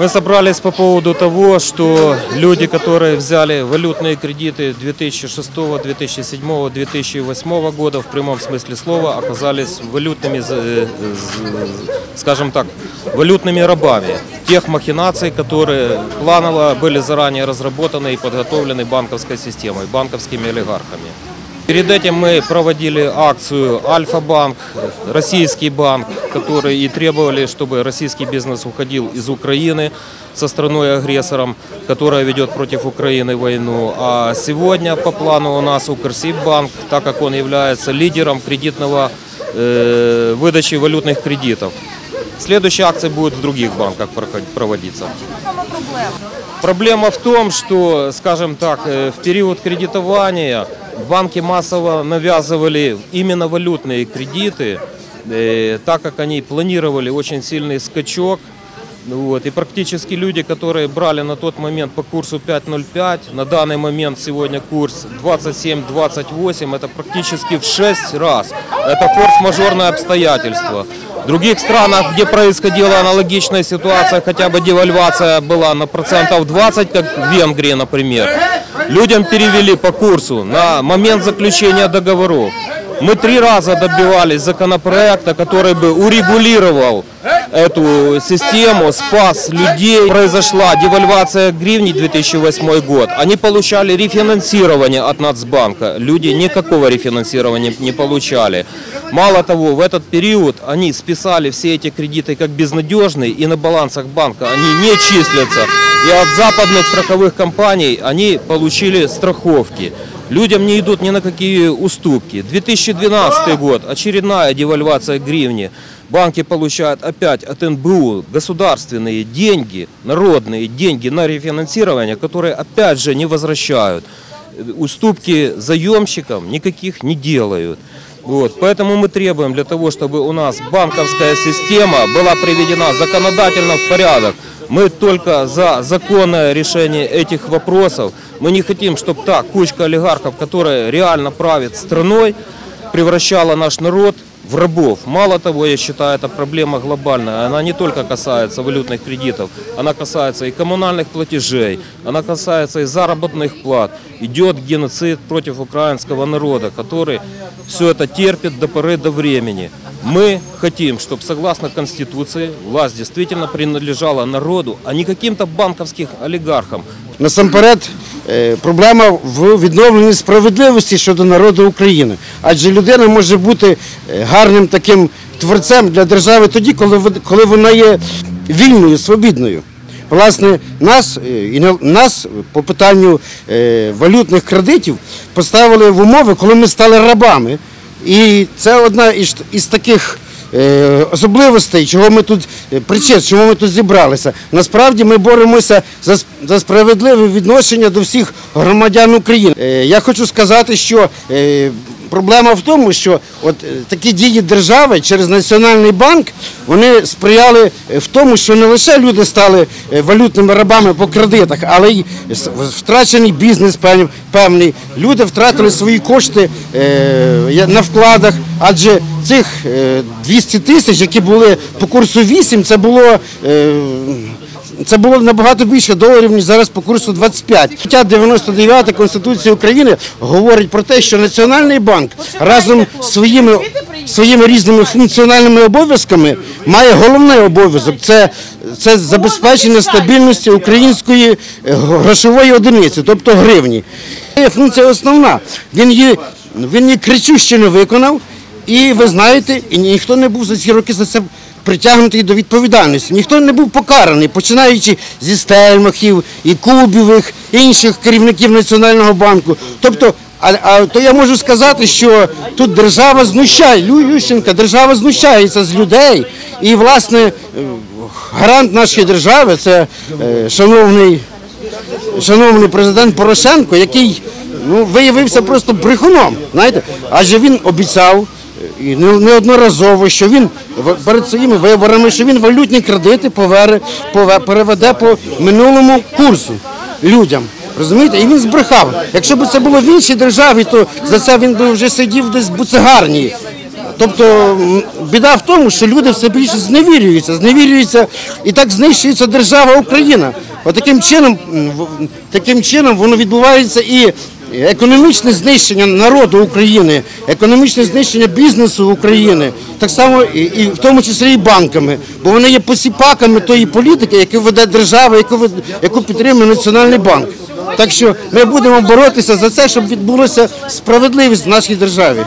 Мы собрались по поводу того, что люди, которые взяли валютные кредиты 2006, 2007, 2008 года в прямом смысле слова, оказались валютными, э, з- скажем так, валютными рабами тех махинаций, которые планово были заранее разработаны и подготовлены банковской системой, банковскими олигархами. Перед этим мы проводили акцию Альфа-банк, российский банк, которые и требовали, чтобы российский бизнес уходил из Украины со страной-агрессором, которая ведет против Украины войну. А сегодня по плану у нас Укрсиббанк, так как он является лидером кредитного э, выдачи валютных кредитов. Следующая акция будет в других банках проход- проводиться. Саме проблема. Проблема в том, что, скажем так, э, в период кредитования банки массово навязывали именно валютные кредиты, э, так как они планировали очень сильный скачок. Вот, и практически люди, которые брали на тот момент по курсу 5.05, на данный момент сегодня курс 27-28, это практически в 6 раз. Это форс-мажорное обстоятельство. Других странах, где происходила аналогичная ситуация, хотя бы девальвация была на процентов 20, как в Венгрии, например, людям перевели по курсу на момент заключения договоров. Мы три раза добивались законопроекта, который бы урегулировал эту систему, спас людей. Произошла девальвация гривни 2008 год. Они получали рефинансирование от Нацбанка. Люди никакого рефинансирования не получали. Мало того, в этот период они списали все эти кредиты как безнадежные, и на балансах банка они не числятся. И от западных страховых компаний они получили страховки. Людям не идут ни на какие уступки. 2012 год, очередная девальвация гривни. Банки получают опять от НБУ государственные деньги, народные деньги на рефинансирование, которые опять же не возвращают. Уступки заемщикам никаких не делают. Вот, поэтому мы требуем для того, чтобы у нас банковская система была приведена законодательно в порядок. Мы только за законное решение этих вопросов. Мы не хотим, чтобы та кучка олигархов, которая реально правит страной, превращала наш народ в рабов. Мало того, я считаю, это проблема глобальная. Она не только касается валютных кредитов, она касается и коммунальных платежей, она касается и заработных плат. Идет геноцид против украинского народа, который все это терпит до поры до времени. Мы хотим, чтобы согласно Конституции власть действительно принадлежала народу, а не каким-то банковским олигархам. Насамперед, е, проблема в відновленні справедливості щодо народу України. Адже людина може бути е, гарним таким творцем для держави тоді, коли вона є вільною, свобідною. Власне, нас, е, і на- нас по питанню е, валютних кредитів поставили в умови, коли ми стали рабами. І це одна із, таких е, особливостей, чого ми тут е, причин, чому ми тут зібралися. Насправді ми боремося за, за справедливе відношення до всіх громадян України. Е, я хочу сказати, що е, проблема в тому, що от е, такі дії держави через Національний банк вони сприяли е, в тому, що не лише люди стали е, валютними рабами по кредитах, але й втрачений бізнес певний. Люди втратили свої кошти на вкладах, адже цих е, 200 тисяч, які були по курсу 8, це було. Це було набагато більше доларів, ніж зараз по курсу 25. Стаття 99 Конституції України говорить про те, що Національний банк разом з своїми, своїми різними функціональними обов'язками має головний обов'язок це, це забезпечення стабільності української е, грошової одиниці, тобто гривні. Це є функція основна. Він її, він її кричуще не виконав, і ви знаєте, і ніхто не був за ці роки за це притягнутий до відповідальності. Ніхто не був покараний, починаючи зі Стельмахів і Кубівих, інших керівників Національного банку. Тобто, а, а то я можу сказати, що тут держава знущає, Ющенка, держава знущається з людей. І, власне, е, гарант нашої держави це е, шановний, шановний президент Порошенко, який ну, виявився просто брехуном. Знаєте? Адже він обіцяв неодноразово, що він перед своїми виборами, що він валютні кредити повере, пове- переведе по минулому курсу людям. Розумієте? І він збрехав. Якщо б це було в іншій державі, то за це він би вже сидів десь в буцегарні. Тобто біда в тому, що люди все більше зневірюються, зневірюються і так знищується держава Україна. От таким чином, таким чином воно відбувається і економічне знищення народу України, економічне знищення бізнесу України, так само і, в тому числі і банками, бо вони є посіпаками тої політики, яку веде держава, яку підтримує Національний банк. Так що ми будемо боротися за це, щоб відбулася справедливість в нашій державі.